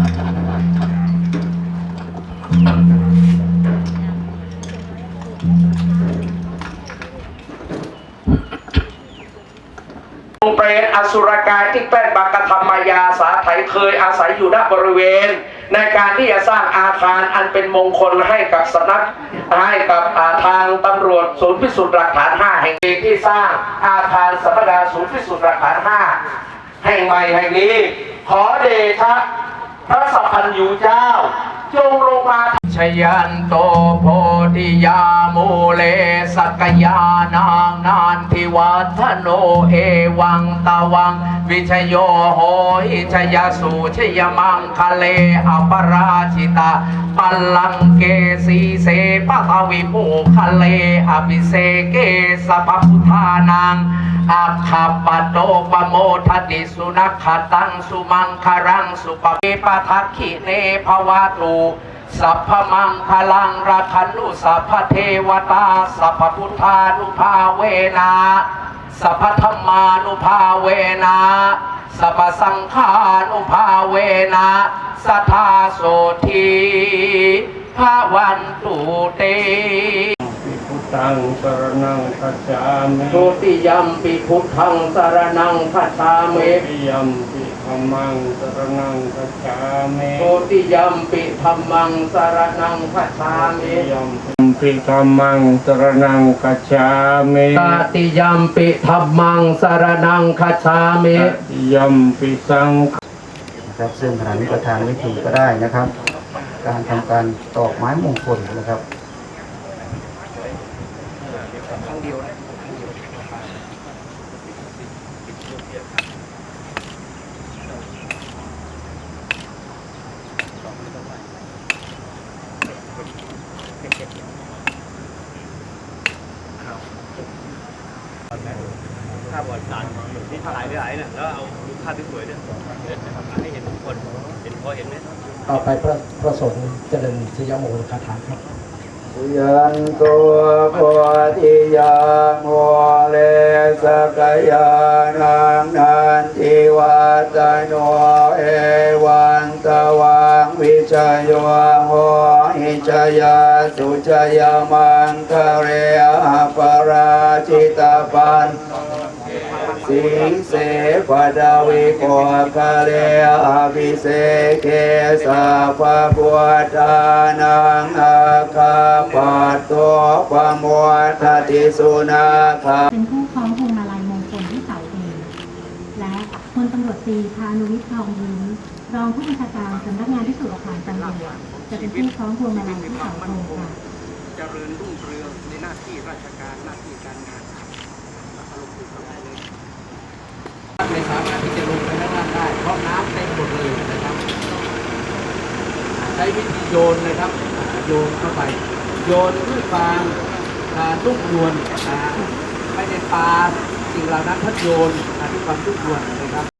เปรตอสุรกายที่แป้นบากธรรมายาสาไทยเคยอาศัยอยู่ณบริเวณ ในการที่จะสร้างอาคารอันเป็นมงคลให้กับสนักให้กับทางตำรวจศูนย์พิสูจน์หลักฐาน 5 แห่งนี้ที่สร้างอาคารสำนักงานศูนย์พิสูจน์หลักฐาน 5 แห่งใหม่แห่งนี้ ขอเดชะ พระสัพพันยูเจ้า จงลงมาชยันโตโพ ธิยามูเลสักยานางนานทิวัฒโนเอวังตะวัง วิชโยโหหิชยสูชยมังคะเลอปราชิตาปัลลังเกสีเสปะทวิภูคะเลอภิเศเกสปะพุทธานังอาคาปโตปโมทติสุนัขตังสุมังคารังสุปปิปทักขิเนภวาตุ สัพพมังคลังราคันุสัพพเทวตา สัพพพุทธานุภาเวนะสัพพธรรมานุภาเวนะสัพสังฆานุภาเวนะสัทธาโสทีภาวันตุเต ปิพุทธังสรณังคัจฉามิทุติยัมปิพุทธังสารนังคัจฉามิปิยัมปิธัมมังสรณังคัจฉามิทุติยัมปิธัมมังสารนังคัจฉามิปิยัมปิธัมมังสรณังคัจฉามิตติยัมปิธัมมังสารนังคัจฉามิตติยัมปิสังฆนะครับซึ่งขณะนี้ประธานวิธีก็ได้นะครับ การทำการตอกไม้มงคลนะครับ เดียวนะภาพบอลสารที่ถ่ายได้เนี่ยแล้วเอาดูภาพที่สวยเนี่ยให้เห็นทุกคนเห็นพอเห็นไหมต่อไปพระพระสงฆ์เจริญชยโมคาถาครับ ยันตัวโพธิยาโมเลสกยานังนันทิวัตโนเอวันตวังวิชโยโหหิชยาสุชยมังคะเรอปราชิตาปันสิงเสปดาวิโกคาเลอภิเสเกสัพพุทธานังอาคา ปัตโตปโมทติสุนาคาเป็นผู้คล้องพวงมาลัยมงคลที่เสาเองและพลตำรวจตรีพานุวิทย์ทองยิ้มรองผู้บัญชาการสำนักงานพิสูจน์หลักฐานตำรวจจะเป็นผู้คล้องพวงมาลัยที่เสาธงค่ะเจริญรุ่งเรืองในหน้าที่ราชการหน้าที่การงานอารมณ์ดีสบายเลยไม่สามารถที่จะลงไปข้างล่างได้ เพราะน้ำเต็มหมดเลยนะครับ ใช้วิธีโยนนะครับอ่าโยนเข้าไป โยนพืชฟามอ่านุ่มนวลนะไม่ได้ปาสิ่งเหล่านั้นทัดโยนอ่าด้วยความนุ่มนวลนะครับ